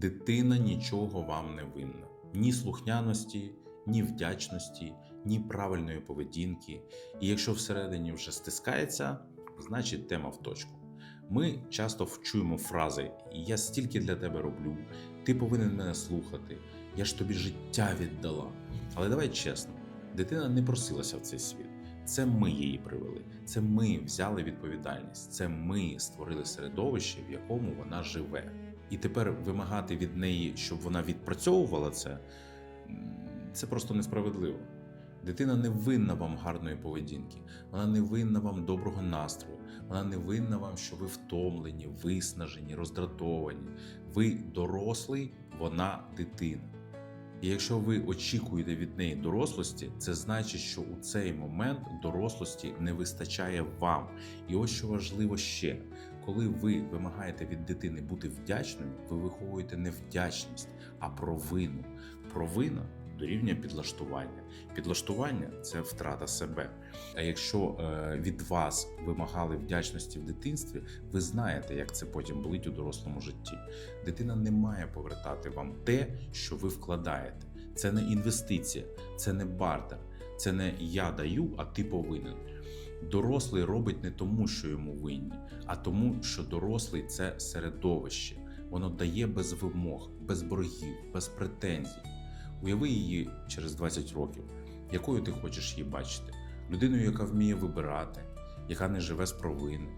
Дитина нічого вам не винна: ні слухняності, ні вдячності, ні правильної поведінки. І якщо всередині вже стискається, значить тема в точку. Ми часто вчуємо фрази Я стільки для тебе роблю, ти повинен мене слухати, я ж тобі життя віддала. Але давай чесно, дитина не просилася в цей світ. Це ми її привели, це ми взяли відповідальність, це ми створили середовище, в якому вона живе. І тепер вимагати від неї, щоб вона відпрацьовувала це, це просто несправедливо. Дитина не винна вам гарної поведінки, вона не винна вам доброго настрою, вона не винна вам, що ви втомлені, виснажені, роздратовані. Ви дорослий, вона дитина. І якщо ви очікуєте від неї дорослості, це значить, що у цей момент дорослості не вистачає вам. І ось що важливо ще: коли ви вимагаєте від дитини бути вдячною, ви виховуєте не вдячність, а провину. Провина дорівнює підлаштування. Підлаштування це втрата себе. А якщо е, від вас вимагали вдячності в дитинстві, ви знаєте, як це потім болить у дорослому житті. Дитина не має повертати вам те, що ви вкладаєте. Це не інвестиція, це не бартер, це не я даю, а ти повинен. Дорослий робить не тому, що йому винні, а тому, що дорослий це середовище. Воно дає без вимог, без боргів, без претензій. Уяви її через 20 років, якою ти хочеш її бачити? Людиною, яка вміє вибирати, яка не живе з провини,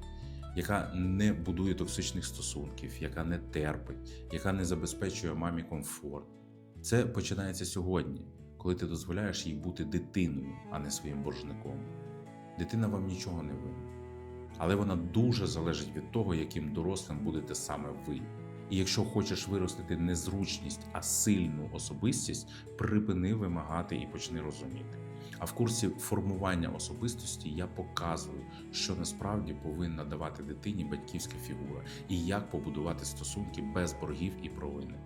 яка не будує токсичних стосунків, яка не терпить, яка не забезпечує мамі комфорт. Це починається сьогодні, коли ти дозволяєш їй бути дитиною, а не своїм боржником. Дитина вам нічого не винна. Але вона дуже залежить від того, яким дорослим будете саме ви. І якщо хочеш виростити не зручність, а сильну особистість, припини вимагати і почни розуміти. А в курсі формування особистості я показую, що насправді повинна давати дитині батьківська фігура і як побудувати стосунки без боргів і провини.